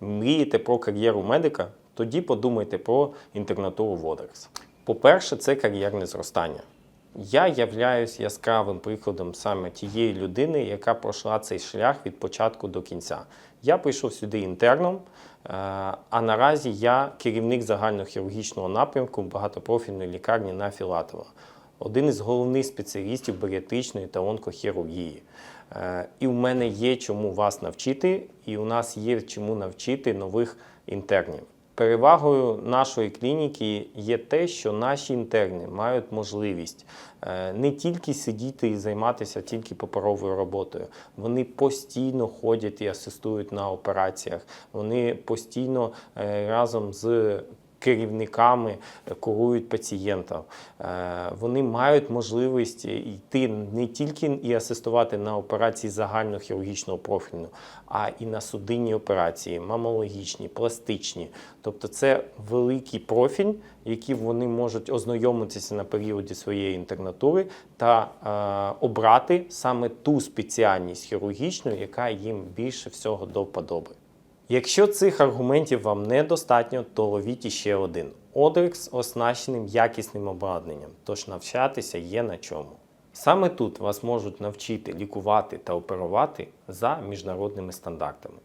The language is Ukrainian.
Мрієте про кар'єру медика? Тоді подумайте про інтернатуру Водерс. По-перше, це кар'єрне зростання. Я являюсь яскравим прикладом саме тієї людини, яка пройшла цей шлях від початку до кінця. Я прийшов сюди інтерном, е, а наразі я керівник загальнохірургічного напрямку багатопрофільної лікарні на Філатова, один із головних спеціалістів баріатричної та онкохірургії. Е, І в мене є чому вас навчити, і у нас є чому навчити нових інтернів. Перевагою нашої клініки є те, що наші інтерни мають можливість е, не тільки сидіти і займатися тільки паперовою роботою. Вони постійно ходять і асистують на операціях. Вони постійно е, разом з керівниками е, курують пацієнтів. Е, Вони мають можливість йти не тільки і асистувати на операції загальнохірургічного профілю, а і на судинні операції, мамологічні, пластичні. Тобто це великий профіль, який вони можуть ознайомитися на періоді своєї інтернатури та е, обрати саме ту спеціальність хірургічну, яка їм більше всього до вподоби. Якщо цих аргументів вам недостатньо, то ловіть іще один. Одрекс оснащеним якісним обладнанням, тож навчатися є на чому. Саме тут вас можуть навчити лікувати та оперувати за міжнародними стандартами.